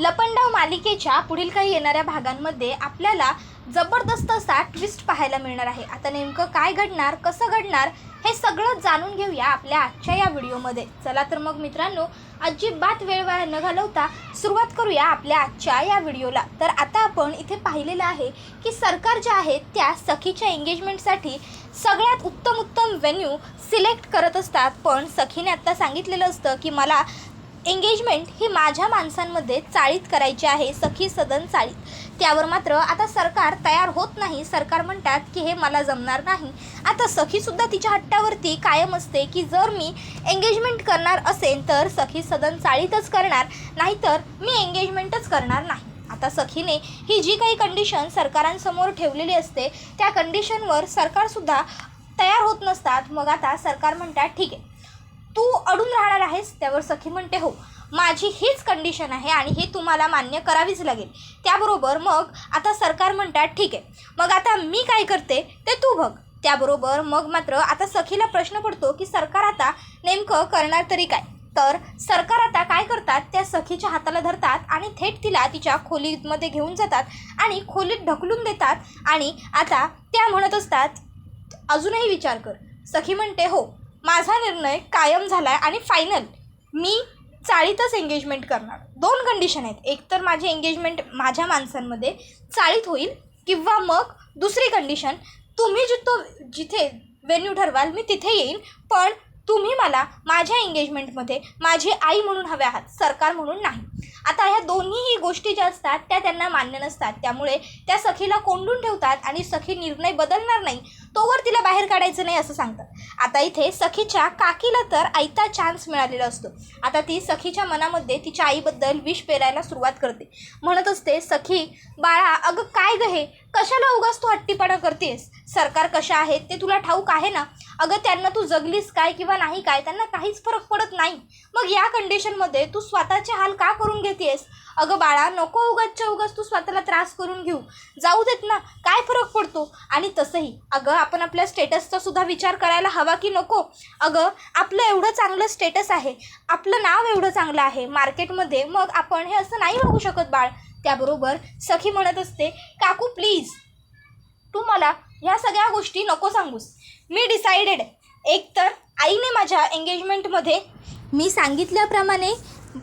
लपंडाव मालिकेच्या पुढील काही येणाऱ्या भागांमध्ये आपल्याला जबरदस्त असा ट्विस्ट पाहायला मिळणार आहे. आता नेमकं काय घडणार कसं घडणार हे सगळं जाणून घेऊया आपल्या आजच्या या व्हिडिओमध्ये. चला तर मग मित्रांनो अजिबात वेळ वाया न घालवता सुरुवात करूया आपल्या आजच्या या व्हिडिओला. तर आता आपण इथे पाहिलेलं आहे की सरकार ज्या आहेत त्या सखीच्या एंगेजमेंटसाठी सगळ्यात उत्तम उत्तम व्हेन्यू सिलेक्ट करत असतात. पण सखीने आत्ता सांगितलेलं असतं की मला एंगेजमेंट ही माझ्या माणसांमध्ये चाळीत करायची आहे सखी सदन चाळीत. त्यावर मात्र आता सरकार तयार होत नाही. सरकार म्हणतात की हे मला जमणार नाही. आता सखीसुद्धा तिच्या हट्टावरती कायम असते की जर मी एंगेजमेंट करणार असेल तर सखी सदन चाळीतच करणार नाहीतर मी एंगेजमेंटच करणार नाही. आता सखीने ही जी काही कंडिशन सरकारांसमोर ठेवलेली असते त्या कंडिशनवर सरकारसुद्धा तयार होत नसतात. मग आता सरकार म्हणतात ठीक आहे तू अडून राहणार आहेस त्यावर सखी म्हणते हो माझी हीच कंडिशन आहे आणि हे तुम्हाला मान्य करावीच लागेल. त्याबरोबर मग आता सरकार म्हणतात ठीक आहे मग आता मी काय करते ते तू बघ. त्याबरोबर मग मात्र आता सखीला प्रश्न पडतो की सरकार आता नेमकं करणार तरी काय? तर सरकार आता काय करतात त्या सखीच्या हाताला धरतात आणि थेट तिला तिच्या खोलीमध्ये घेऊन जातात आणि खोलीत ढकलून देतात आणि आता त्या म्हणत असतात अजूनही विचार कर. सखी म्हणते हो माझा निर्णय कायम झाला आहे आणि फायनल मी चाळीतच एंगेजमेंट करणार. दोन कंडिशन आहेत. एक तर माझी एंगेजमेंट माझ्या माणसांमध्ये चाळीत होईल किंवा मग दुसरी कंडिशन तुम्ही जिथं जिथे वेन्यू ठरवाल मी तिथे येईन पण तुम्ही मला माझ्या एंगेजमेंटमध्ये माझी आई म्हणून हवे आहात सरकार म्हणून नाही. आता ह्या दोन्हीही गोष्टी ज्या असतात त्या त्यांना मान्य नसतात. त्यामुळे त्या सखीला कोंडून ठेवतात आणि सखी निर्णय बदलणार नाही तोवर तिला बाहेर काढायचं नाही असं सांगतात. आता इथे सखीच्या काकीला तर आयता चान्स मिळालेला असतो. आता ती सखीच्या मनामध्ये तिच्या आईबद्दल विष पेरायला सुरुवात करते. म्हणत असते सखी बाळा अगं काय ग हे? कशाला उगाच तू हट्टीपणा करतेस? सरकार कशा आहेत? ते तुला ठाऊक आहे ना? अगं त्यांना तू जगलीस काय किंवा नाही काय त्यांना काहीच फरक पडत नाही. मग या कंडिशनमध्ये तू स्वतःचे हाल का करून घेतेस? अगं बाळा नको उगाचच्या उगाच तू स्वतःला त्रास करून घेऊ. जाऊ देत ना काय फरक पडतो? आणि तसंही. अगं आपण आपल्या स्टेटसचा सुद्धा विचार करायला हवा की नको? अगं आपलं एवढं चांगलं स्टेटस आहे. आपलं नाव एवढं चांगलं आहे. मार्केटमध्ये मग आपण हे असं नाही बघू शकत बाळ. त्याबरोबर सखी म्हणत असते काकू प्लीज तू मला ह्या सगळ्या गोष्टी नको सांगूस. मी डिसाइडेड एक तर आईने माझ्या एंगेजमेंटमध्ये मी सांगितल्याप्रमाणे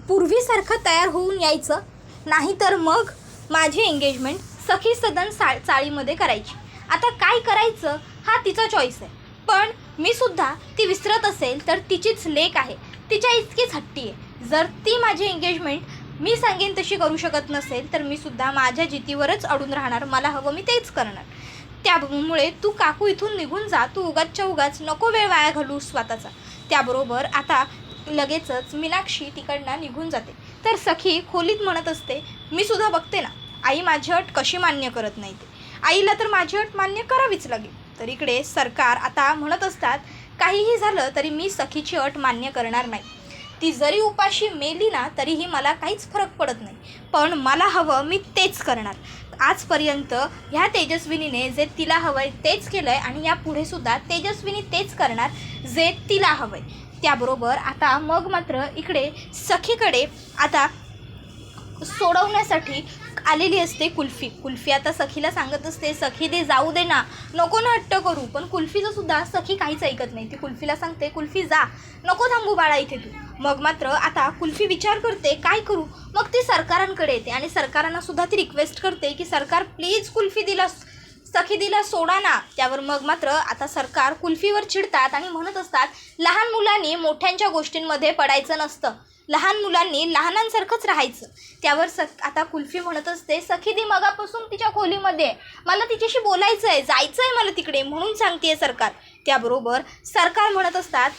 पूर्वीसारखं तयार होऊन यायचं नाहीतर मग माझी एंगेजमेंट सखी सदन सा चाळीमध्ये करायची. आता काय करायचं हा तिचा चॉईस आहे. पण मी सुद्धा ती विसरत असेल तर तिचीच लेक आहे. तिच्या इतकीच हट्टी आहे. जर ती माझी एंगेजमेंट मी सांगेन तशी करू शकत नसेल तर मी सुद्धा माझ्या जितीवरच अडून राहणार. मला हवं मी तेच करणार. त्यामुळे तू काकू इथून निघून जा. तू उगाचच्या उगाच नको वेळ वाया घालू स्वतःचा. त्याबरोबर आता लगेचच मीनाक्षी तिकडनं निघून जाते. तर सखी खोलीत म्हणत असते मी सुद्धा बघते ना. आई माझी अट कशी मान्य करत नाही ते. आईला तर माझी अट मान्य करावीच लागेल. तर इकडे सरकार आता म्हणत असतात काहीही झालं तरी मी सखीची अट मान्य करणार नाही. ती जरी उपाशी मेली ना तरीही मला काहीच फरक पडत नाही. पण मला हवं मी तेच करणार. आजपर्यंत ह्या तेजस्विनीने जे तिला हवं आहे तेच केलं आहे आणि यापुढे सुद्धा तेजस्विनी तेच करणार जे तिला हवं आहे त्याबरोबर आता मग मात्र इकडे सखीकडे आता सोडवण्यासाठी आलेली असते कुल्फी. कुल्फी आता सखीला सांगत असते सखी दे जाऊ दे ना. नको ना हट्ट करू. पण कुल्फीचं सुद्धा सखी काहीच ऐकत नाही. ती कुल्फीला सांगते कुल्फी जा. नको थांबू बाळा इथे तू. मग मात्र आता कुल्फी विचार करते काय करू? मग ती सरकारांकडे येते आणि सरकारांना सुद्धा ती रिक्वेस्ट करते की सरकार प्लीज कुल्फी दिला सखी दिला सोडा ना. त्यावर मग मात्र आता सरकार कुल्फीवर चिडतात आणि म्हणत असतात लहान मुलांनी मोठ्यांच्या गोष्टींमध्ये पडायचं नसतं. लहान मुलांनी लहानांसारखंच राहायचं. त्यावर स आता कुल्फी म्हणत असते सखी दी मगापासून तिच्या खोलीमध्ये. मला तिच्याशी बोलायचं आहे जायचं आहे मला तिकडे म्हणून सांगते सरकार. त्याबरोबर सरकार म्हणत असतात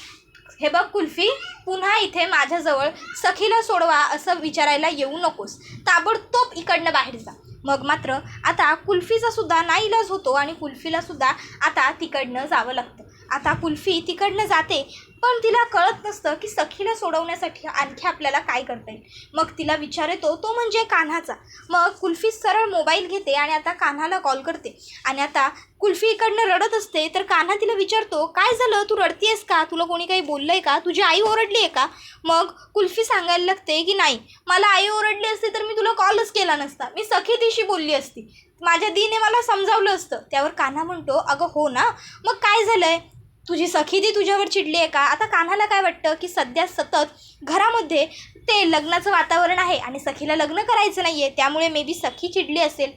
हे बघ कुल्फी पुन्हा इथे माझ्याजवळ सखीला सोडवा असं विचारायला येऊ नकोस. ताबडतोब इकडनं बाहेर जा. मग मात्र आता कुल्फीचा सुद्धा नाईलाज होतो आणि कुल्फीला सुद्धा आता तिकडनं जावं लागतं. आता कुल्फी तिकडनं जाते पण तिला कळत नसतं की सखीला सोडवण्यासाठी आणखी आपल्याला काय करता येईल. मग तिला विचार येतो तो म्हणजे कान्हाचा. मग कुल्फी सरळ मोबाईल घेते आणि आता कान्हाला कॉल करते. आणि आता कुल्फी इकडनं रडत असते तर कान्हा तिला विचारतो काय झालं? तू रडतीयस का? तुला कोणी काही बोललं आहे का? तुझी आई ओरडली आहे का? मग कुल्फी सांगायला लागते की नाही मला आई ओरडली असते तर मी तुला कॉलच केला नसता. मी सखी तिशी बोलली असती. माझ्या दीने मला समजावलं असतं. त्यावर कान्हा म्हणतो अगं हो ना? मग काय झालं आहे तुझी सखी दी तुझ्यावर चिडली आहे का? आता कान्हाला काय वाटतं की सध्या सतत घरामध्ये ते लग्नाचं वातावरण आहे आणि सखीला लग्न करायचं नाही आहे त्यामुळे मे बी सखी चिडली असेल.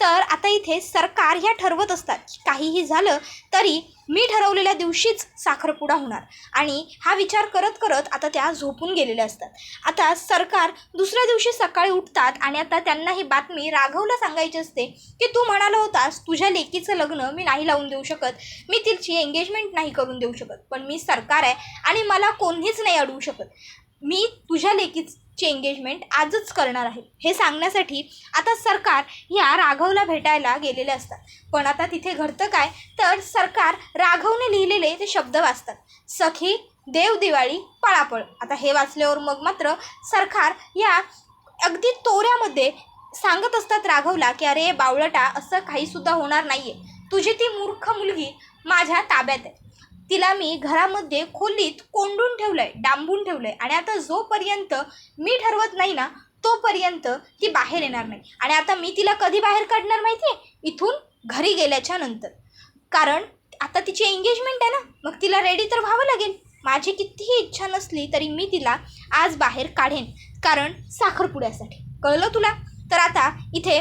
तर आता इथे सरकार ह्या ठरवत असतात काहीही झालं तरी मी ठरवलेल्या दिवशीच साखरपुडा होणार. आणि हा विचार करत करत आता त्या झोपून गेलेल्या असतात. आता सरकार दुसऱ्या दिवशी सकाळी उठतात आणि आता त्यांना ही बातमी राघवला सांगायची असते की तू म्हणाला होतास तुझ्या लेकीचं लग्न मी नाही लावून देऊ शकत मी तिची एंगेजमेंट नाही करून देऊ शकत पण मी सरकार आहे आणि मला कोणीच नाही अडवू शकत. मी तुझ्या लेकीच एंगेजमेंट आजच करणार आहे. हे सांगण्यासाठी आता सरकार ह्या राघवला भेटायला गेलेले असतात. पण आता तिथे घडतं काय? तर सरकार राघवने लिहिलेले ते शब्द वाचतात. सखी देव दिवाळी पळापळ. आता हे वाचल्यावर मग मात्र सरकार या अगदी तोऱ्यामध्ये सांगत असतात राघवला की अरे बावळटा असं काहीसुद्धा होणार नाही आहे तुझी ती मूर्ख मुलगी माझ्या ताब्यात आहे. तिला मी घरामध्ये खोलीत कोंडून ठेवलं आहे डांबून ठेवलं आहे आणि आता जोपर्यंत मी ठरवत नाही ना तोपर्यंत ती बाहेर येणार नाही. आणि आता मी तिला कधी बाहेर काढणार माहिती आहे इथून घरी गेल्याच्यानंतर. कारण आता तिची एंगेजमेंट आहे ना मग तिला रेडी तर व्हावं लागेल. माझी कितीही इच्छा नसली तरी मी तिला आज बाहेर काढेन. कारण साखरपुड्यासाठी. कळलं तुला? तर आता इथे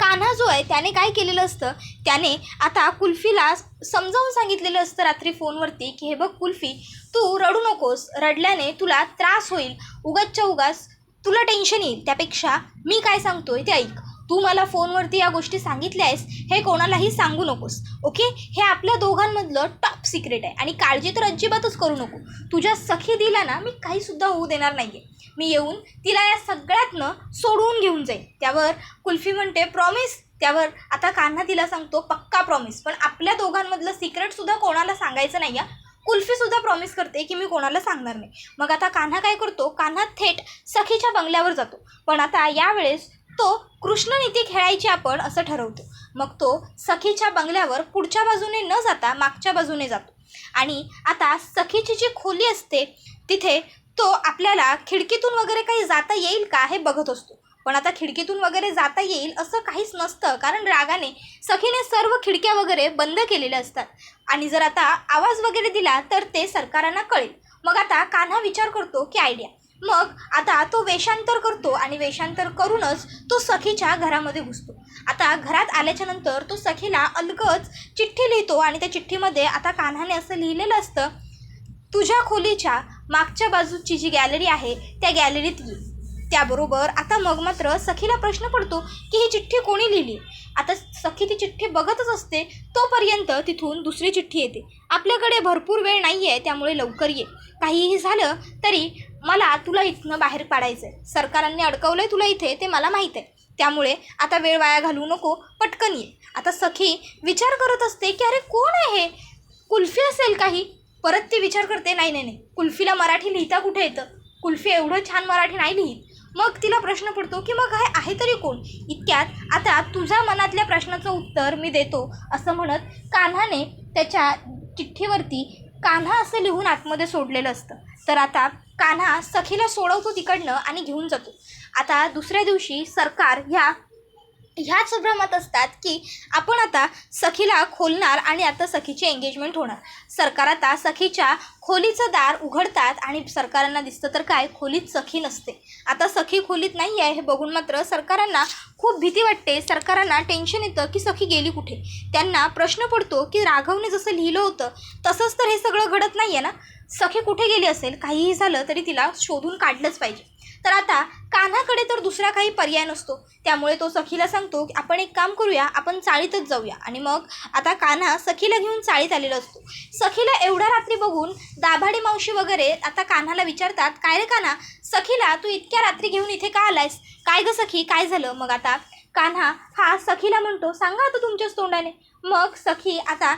कान्हा जो आहे त्याने काय केलेलं असतं? त्याने आता कुल्फीला समजावून सांगितलेलं असतं रात्री फोनवरती की हे बघ कुल्फी तू रडू नकोस. रडल्याने तुला त्रास होईल. उगाचच्या उगाच तुला टेन्शन येईल. त्यापेक्षा मी काय सांगतोय ते ऐक. तू मला फोनवरती या गोष्टी सांगितल्या आहेस हे कोणालाही सांगू नकोस ओके? हे आपल्या दोघांमधलं टॉप सिक्रेट आहे आणि काळजी तर अजिबातच करू नको. तुझ्या सखी दिला ना मी काहीसुद्धा होऊ देणार नाही आहे मी येऊन तिला या सगळ्यातनं सोडवून घेऊन जाईन. त्यावर कुल्फी म्हणते प्रॉमिस त्यावर आता कान्हा तिला सांगतो पक्का प्रॉमिस पण आपल्या दोघांमधलं सिक्रेटसुद्धा कोणाला सांगायचं नाही आहे कुल्फीसुद्धा प्रॉमिस करते की मी कोणाला सांगणार नाही. मग आता कान्हा काय करतो कान्हा थेट सखीच्या बंगल्यावर जातो. पण आता यावेळेस तो कृष्णनीती खेळायची आपण असं ठरवतो. मग तो सखीच्या बंगल्यावर पुढच्या बाजूने न जाता मागच्या बाजूने जातो. आणि आता सखीची जी खोली असते तिथे तो आपल्याला खिडकीतून वगैरे काही जाता येईल का हे बघत असतो. पण आता खिडकीतून वगैरे जाता येईल असं काहीच नसतं कारण रागाने सखीने सर्व खिडक्या वगैरे बंद केलेल्या असतात. आणि जर आता आवाज वगैरे दिला तर ते सरकारांना कळेल. मग आता कान्हा विचार करतो की आयडिया मग आता तो वेषांतर करतो आणि वेषांतर करूनच तो सखीच्या घरामध्ये घुसतो. आता घरात आल्याच्यानंतर तो सखीला अलगच चिठ्ठी लिहितो आणि त्या चिठ्ठीमध्ये आता कान्हाने असं लिहिलेलं असतं तुझ्या खोलीच्या मागच्या बाजूची जी गॅलरी आहे त्या गॅलरीत ये. त्याबरोबर आता मग मात्र सखीला प्रश्न पडतो की ही चिठ्ठी कोणी लिहिली? आता सखी ती चिठ्ठी बघतच असते तोपर्यंत तिथून दुसरी चिठ्ठी येते. आपल्याकडे भरपूर वेळ नाही आहे त्यामुळे लवकर ये. काहीही झालं तरी मला तुला इथनं बाहेर पाडायचं आहे सरकारांनी अडकवलं आहे तुला इथे ते मला माहीत आहे त्यामुळे आता वेळ वाया घालवू नको पटकन ये. आता सखी विचार करत असते की अरे कोण आहे कुल्फी असेल काही? परत ती विचार करते नाही नाही नाही. कुल्फीला मराठी लिहिता कुठे येतं? कुल्फी एवढं छान मराठी नाही लिहित. मग तिला प्रश्न पडतो की मग काय आहे तरी कोण? इतक्यात आता तुझ्या मनातल्या प्रश्नाचं उत्तर मी देतो असं म्हणत कान्हाने त्याच्या चिठ्ठीवरती कान्हा असं लिहून आतमध्ये सोडलेलं असतं. तर आता कान्हा सखीला सोडवतो तिकडनं आणि घेऊन जातो. आता दुसऱ्या दिवशी सरकार ह्या ह्याच भ्रमात असतात की आपण आता सखीला खोलणार आणि आता सखीची एंगेजमेंट होणार. सरकार आता सखीच्या खोलीचं दार उघडतात आणि सरकारांना दिसतं तर काय? खोलीत सखी नसते. आता सखी खोलीत नाही आहे हे बघून मात्र सरकारांना खूप भीती वाटते. सरकारांना टेन्शन येतं की सखी गेली कुठे? त्यांना प्रश्न पडतो की राघवने जसं लिहिलं होतं तसंच तर हे सगळं घडत नाही आहे ना? सखी कुठे गेली असेल? काहीही झालं तरी तिला शोधून काढलंच पाहिजे. तर आता कान्हाकडे तर दुसरा काही पर्याय नसतो. त्यामुळे तो सखीला सांगतो की आपण एक काम करूया आपण चाळीतच जाऊया. आणि मग आता कान्हा सखीला घेऊन चाळीत आलेला असतो. सखीला एवढ्या रात्री बघून दाभाडी मावशी वगैरे आता कान्हाला विचारतात काय रे कान्हा? सखीला तू इतक्या रात्री घेऊन इथे का आलायस? काय गं सखी? काय झालं? मग आता कान्हा हा सखीला म्हणतो सांगा आता तुमच्याच तोंडाने. मग सखी आता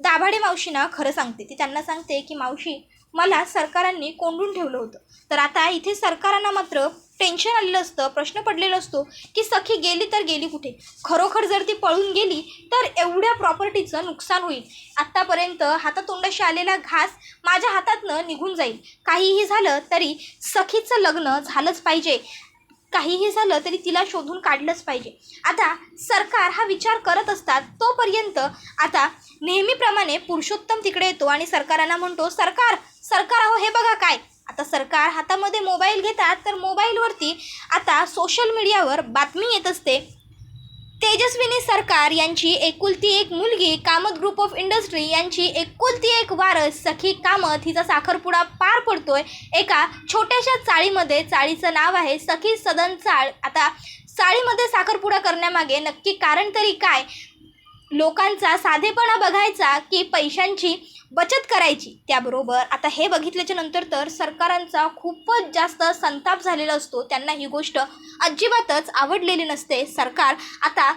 दाभाडे मावशींना खरं सांगते. ती त्यांना सांगते की मावशी मला सरकारांनी कोंडून ठेवलं होतं. तर आता इथे सरकारांना मात्र टेन्शन आलेलं असतं प्रश्न पडलेला असतो की सखी गेली तर गेली कुठे? खरोखर जर ती पळून गेली तर एवढ्या प्रॉपर्टीचं नुकसान होईल. आत्तापर्यंत हातातोंडाशी आलेला घास माझ्या हातातनं निघून जाईल. काहीही झालं तरी सखीचं लग्न झालंच पाहिजे. काहीही झालं तरी तिला शोधून काढलंच पाहिजे. आता सरकार हा विचार करत असतात तोपर्यंत आता नेहमीप्रमाणे पुरुषोत्तम तिकडे येतो आणि सरकारांना म्हणतो सरकार सरकार अहो हे बघा काय. आता सरकार हातामध्ये मोबाईल घेतात तर मोबाईलवरती आता सोशल मीडियावर बातमी येत असते. तेजस्विनी सरकार यांची एकुलती एक मुलगी कामत ग्रुप ऑफ इंडस्ट्री यांची एकुलती एक वारस सखी कामत हिचा साखरपुडा पार पडतोय. एका छोट्याशा चाळीमध्ये चाळीचं नाव आहे सखी सदन चाळ. आता चाळीमध्ये साखरपुडा करण्यामागे नक्की कारण तरी काय? लोकांचा साधेपणा बघायचा की पैशांची बचत करायची. त्याबरोबर आता हे बघितल्याच्या नंतर तर सरकारांचा खूपच जास्त संताप झालेला असतो. त्यांना ही गोष्ट अजिबातच आवडलेली नसते. सरकार आता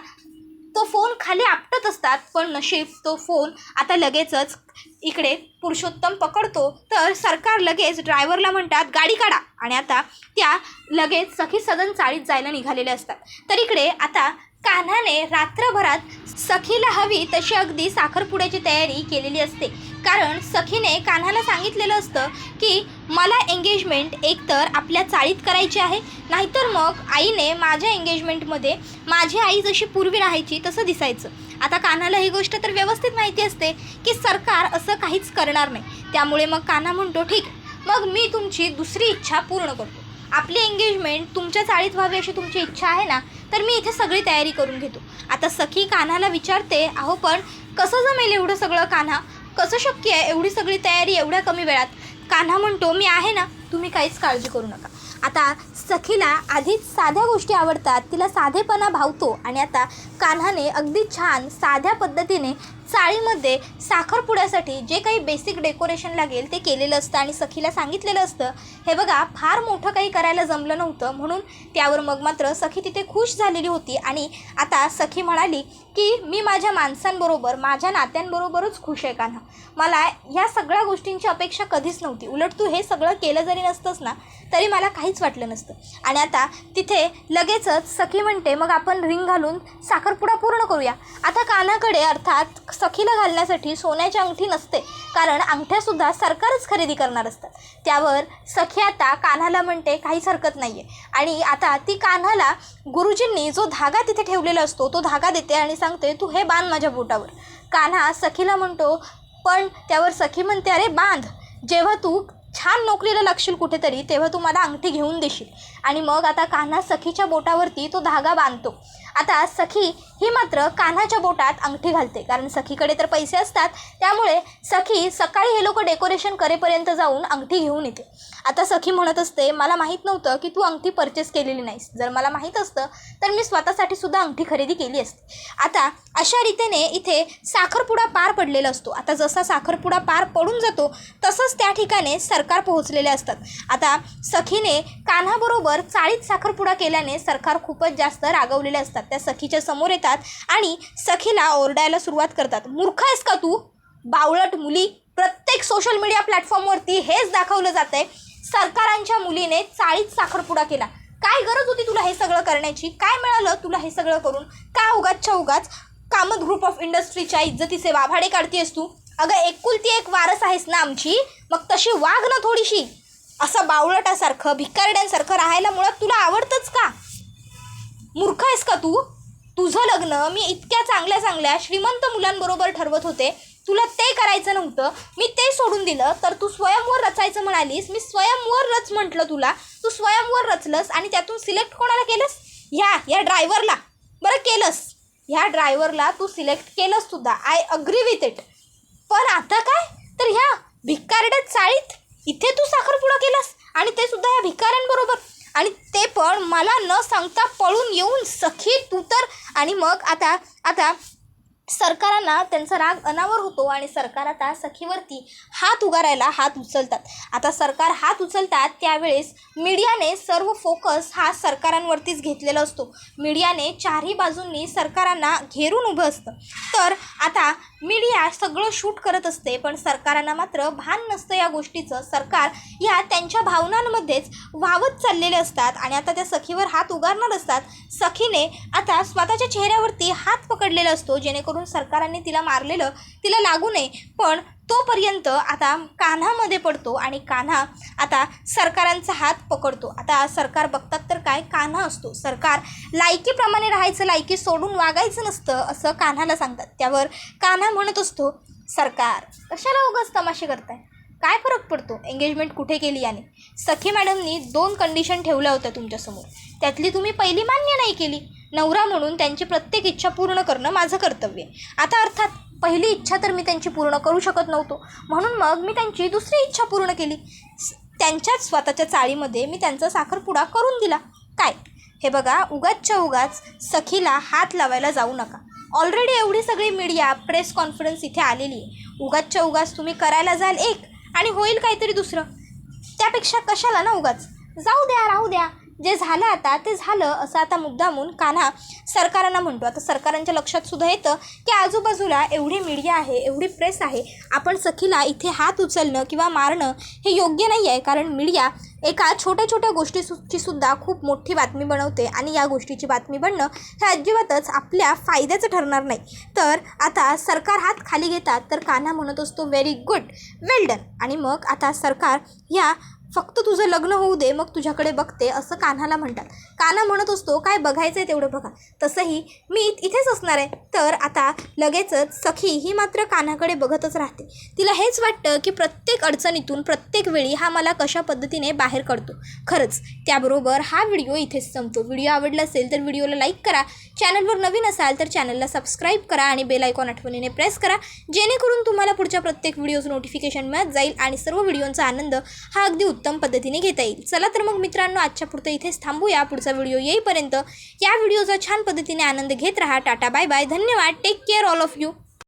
तो फोन खाली आपटत असतात पण नशीब तो फोन आता लगेचच इकडे पुरुषोत्तम पकडतो. तर सरकार लगेच ड्रायव्हरला म्हणतात गाडी काढा. आणि आता त्या लगेच सखी सदन चाळीत जायला निघालेले असतात. तर इकडे आता कान्हाने रात्रभरात सखीला हवी तशी अगदी साखरपुड्याची तयारी केलेली असते. कारण सखीने कान्हाला सांगितलेलं असतं की मला एंगेजमेंट एकतर आपल्या चाळीत करायची आहे नाहीतर मग आईने माझ्या एंगेजमेंटमध्ये माझी आई जशी पूर्वी राहायची तसं दिसायचं. आता कान्हाला ही गोष्ट तर व्यवस्थित माहिती असते की सरकार असं काहीच करणार नाही. त्यामुळे मग कान्हा म्हणतो ठीक मग मी तुमची दुसरी इच्छा पूर्ण करतो. आपली एंगेजमेंट तुमच्या चाळीत व्हावी अशी तुमची इच्छा आहे ना तर मी इथे सगळी तयारी करून घेतो. आता सखी कान्हाला विचारते अहो पण कसं जमेल एवढं सगळं कान्हा? कसं शक्य आहे? एवढी सगळी तयारी एवढ्या कमी वेळात? कान्हा म्हणतो मी आहे ना तुम्ही काहीच काळजी करू नका. आता सखीला आधीच साध्या गोष्टी आवडतात तिला साधेपणा भावतो आणि आता कान्हाने अगदी छान साध्या पद्धतीने चाळीमध्ये साखरपुड्यासाठी जे काही बेसिक डेकोरेशन लागेल ते केलेलं असतं आणि सखीला सांगितलेलं असतं हे बघा फार मोठं काही करायला जमलं नव्हतं म्हणून त्यावर मग मात्र सखी तिथे खुश झालेली होती आणि आता सखी म्हणाली की मी माझ्या माणसांबरोबर माझ्या नात्यांबरोबरच खुश आहे कान्हा. मला ह्या सगळ्या गोष्टींची अपेक्षा कधीच नव्हती. उलट तू हे सगळं केलं जरी नसतंस ना तरी मला काहीच वाटलं नसतं. आणि आता तिथे लगेचच सखी म्हणते मग आपण रिंग घालून साखरपुडा पूर्ण करूया. आता कानाकडे अर्थात सखीला घालण्यासाठी सोन्याची अंगठी नसते. कारण अंगठ्यासुद्धा सरकारच खरेदी करणार असतात. त्यावर सखी आता कान्हाला म्हणते काहीच हरकत नाही आहे आणि आता ती कान्हाला गुरुजींनी जो धागा तिथे ठेवलेला असतो तो धागा देते आणि सांगते तू हे बांध माझ्या बोटावर. कान्हा सखीला म्हणतो पण त्यावर सखी म्हणते अरे बांध. जेव्हा तू छान नोकरीला लागशील कुठेतरी तेव्हा तू मला अंगठी घेऊन देशील. आणि मग आता कान्हा सखीच्या बोटावरती तो धागा बांधतो. आता सखी ही मात्र कान्हाच्या बोटात अंगठी घालते. कारण सखीकडे तर पैसे असतात. त्यामुळे सखी सकाळी हे लोक डेकोरेशन करेपर्यंत जाऊन अंगठी घेऊन येते. आता सखी म्हणत असते मला माहीत नव्हतं की तू अंगठी परचेस केलेली नाहीस. जर मला माहीत असतं तर मी स्वतःसाठी सुद्धा अंगठी खरेदी केली असती. आता अशा रीतीने इथे साखरपुडा पार पडलेला असतो. आता जसा साखरपुडा पार पडून जातो तसंच त्या ठिकाणी सरकार पोहोचलेले असतात. आता सखीने कान्हाबरोबर चाळीत साखरपुडा केल्याने सरकार खूपच जास्त रागवलेले असतात. त्या सखीच्या समोर येतात आणि सखीला ओरडायला सुरुवात करतात. मूर्ख आहेस का तू? बावळट मुली. प्रत्येक सोशल मीडिया प्लॅटफॉर्मवरती हेच दाखवलं जातं आहे सरकारांच्या मुलीने चाळीत साखरपुडा केला. काय गरज होती तुला हे सगळं करण्याची? काय मिळालं तुला हे सगळं करून? का उगाचच्या उगाच कामत ग्रुप ऑफ इंडस्ट्रीच्या इज्जतीचे वाभाडे काढतीयस तू? अगं एकुलती एक वारस आहेस ना आमची. मग तशी वाघ ना थोडीशी. असं बावळटासारखं भिकारड्यांसारखं राहायला मुळात तुला आवडतंच का? मूर्ख आहेस का तू? तुझं लग्न मी इतक्या चांगल्या चांगल्या श्रीमंत मुलांबरोबर ठरवत होते. तुला ते करायचं नव्हतं. मी ते सोडून दिलं. तर तू स्वयंवर रचायचं म्हणालीस. मी स्वयंवर रच म्हटलं तुला. तू स्वयंवर रचलंस आणि त्यातून सिलेक्ट कोणाला केलंस? ह्या या ड्रायव्हरला बरं केलंस. ह्या ड्रायव्हरला तू सिलेक्ट केलंस सुद्धा. आय अग्री विथ इट पण आता काय? तर ह्या भिकारड्या चाळीत इथे तू साखरपुडा केलास आणि ते सुद्धा ह्या भिकाऱ्यांबरोबर आणि ते पण मला न सांगता पळून येऊन सखी तू तर आणि मग आता आता सरकारांना त्यांचा राग अनावर होतो आणि सरकार आता सखीवरती हात उगारायला हात उचलतात. आता सरकार हात उचलतात त्यावेळेस मीडियाने सर्व फोकस हा सरकारांवरतीच घेतलेला असतो. मीडियाने चारही बाजूंनी सरकारांना घेरून उभं असतं. तर आता मीडिया सगळं शूट करत असते पण सरकारांना मात्र भान नसतं या गोष्टीचं. सरकार या त्यांच्या भावनांमध्येच वाहवत चाललेले असतात आणि आता त्या सखीवर हात उगारणार असतात. सखीने आता स्वतःच्या चेहऱ्यावरती हात पकडलेला असतो जेणेकरून सरकाराने तिला मारलेलं तिला लागू नये. पण तोपर्यंत आता कान्हामध्ये पडतो आणि कान्हा आता सरकारांचा हात पकडतो. आता सरकार बघतात तर काय? कान्हा असतो. सरकार लायकीप्रमाणे राहायचं लायकी सोडून वागायचं नसतं असं कान्हाला सांगतात. त्यावर कान्हा म्हणत असतो सरकार कशाला उगाच तमाशे करताय? काय फरक पडतो? एंगेजमेंट कुठे केली याने? सखी मॅडमनी दोन कंडिशन ठेवल्या होत्या तुमच्यासमोर. त्यातली तुम्ही पहिली मान्य नाही केली. नवरा म्हणून त्यांची प्रत्येक इच्छा पूर्ण करणं माझं कर्तव्य आहे. आता अर्थात पहिली इच्छा तर मी त्यांची पूर्ण करू शकत नव्हतो. म्हणून मग मी त्यांची दुसरी इच्छा पूर्ण केली. त्यांच्याच स्वतःच्या चाळीमध्ये मी त्यांचा साखरपुडा करून दिला. काय? हे बघा उगाचच्या उगाच सखीला हात लावायला जाऊ नका. ऑलरेडी एवढी सगळी मीडिया प्रेस कॉन्फरन्स इथे आलेली आहे. उगाचच्या उगाच तुम्ही करायला जाल एक आणि होईल काहीतरी दुसरं. त्यापेक्षा कशाला ना उगाच? जाऊ द्या राहू द्या. जे झालं आता ते झालं असं आता मुद्दामून कान्हा सरकारांना म्हणतो. आता सरकारांच्या लक्षात सुद्धा येतं की आजूबाजूला एवढी मीडिया आहे एवढी प्रेस आहे आपण सखीला इथे हात उचलणं किंवा मारणं हे योग्य नाही आहे. कारण मीडिया एका छोट्या छोट्या गोष्टीची सुद्धा खूप मोठी बातमी बनवते आणि या गोष्टीची बातमी बनणं हे अजिबातच आपल्या फायद्याचं ठरणार नाही. तर आता सरकार हात खाली घेतात तर कान्हा म्हणत असतो व्हेरी गुड वेल डन आणि मग आता सरकार ह्या फक्त तुझं लग्न होऊ दे मग तुझ्याकडे बघते असं कान्हाला म्हणतात. कान्हा म्हणत असतो काय बघायचं आहे तेवढं बघा. तसंही मी इथेच असणार आहे. तर आता लगेचच सखी ही मात्र कान्हाकडे बघतच राहते. तिला हेच वाटतं की प्रत्येक अडचणीतून प्रत्येक वेळी हा मला कशा पद्धतीने बाहेर काढतो. खरंच त्याबरोबर हा व्हिडिओ इथेच संपतो. व्हिडिओ आवडला असेल तर व्हिडिओला लाईक करा. चॅनलवर नवीन असाल तर चॅनलला सबस्क्राईब करा आणि बेल आयकॉन आठवणीने प्रेस करा. जेणेकरून तुम्हाला पुढच्या प्रत्येक व्हिडिओचं नोटिफिकेशन मिळत जाईल आणि सर्व व्हिडिओंचा आनंद हा अगदी उत्तम पद्धतीने घेता येईल. चला तर मग मित्रांनो आजच्या पुरतं इथेच थांबूया. पुढचा व्हिडिओ येईपर्यंत या व्हिडिओचा छान पद्धतीने आनंद घेत राहा. Tata bye bye. धन्यवाद. Take care all of you